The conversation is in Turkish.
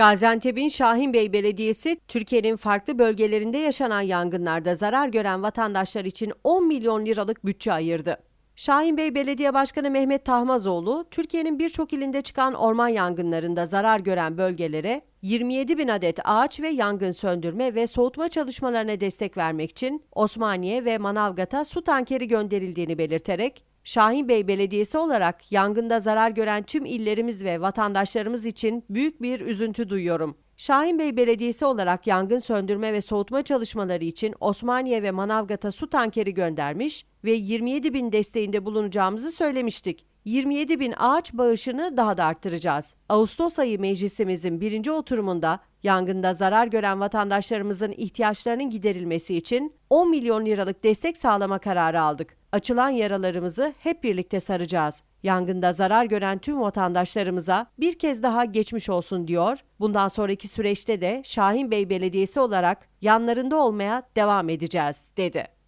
Gaziantep'in Şahinbey Belediyesi, Türkiye'nin farklı bölgelerinde yaşanan yangınlarda zarar gören vatandaşlar için 10 milyon liralık bütçe ayırdı. Şahinbey Belediye Başkanı Mehmet Tahmazoğlu, Türkiye'nin birçok ilinde çıkan orman yangınlarında zarar gören bölgelere 27 bin adet ağaç ve yangın söndürme ve soğutma çalışmalarına destek vermek için Osmaniye ve Manavgat'a su tankeri gönderildiğini belirterek, Şahinbey Belediyesi olarak yangında zarar gören tüm illerimiz ve vatandaşlarımız için büyük bir üzüntü duyuyorum. Şahinbey Belediyesi olarak yangın söndürme ve soğutma çalışmaları için Osmaniye ve Manavgat'a su tankeri göndermiş ve 27 bin desteğinde bulunacağımızı söylemiştik. 27 bin ağaç bağışını daha da arttıracağız. Ağustos ayı meclisimizin birinci oturumunda yangında zarar gören vatandaşlarımızın ihtiyaçlarının giderilmesi için 10 milyon liralık destek sağlama kararı aldık. Açılan yaralarımızı hep birlikte saracağız. Yangında zarar gören tüm vatandaşlarımıza bir kez daha geçmiş olsun diyor. Bundan sonraki süreçte de Şahinbey Belediyesi olarak yanlarında olmaya devam edeceğiz, dedi.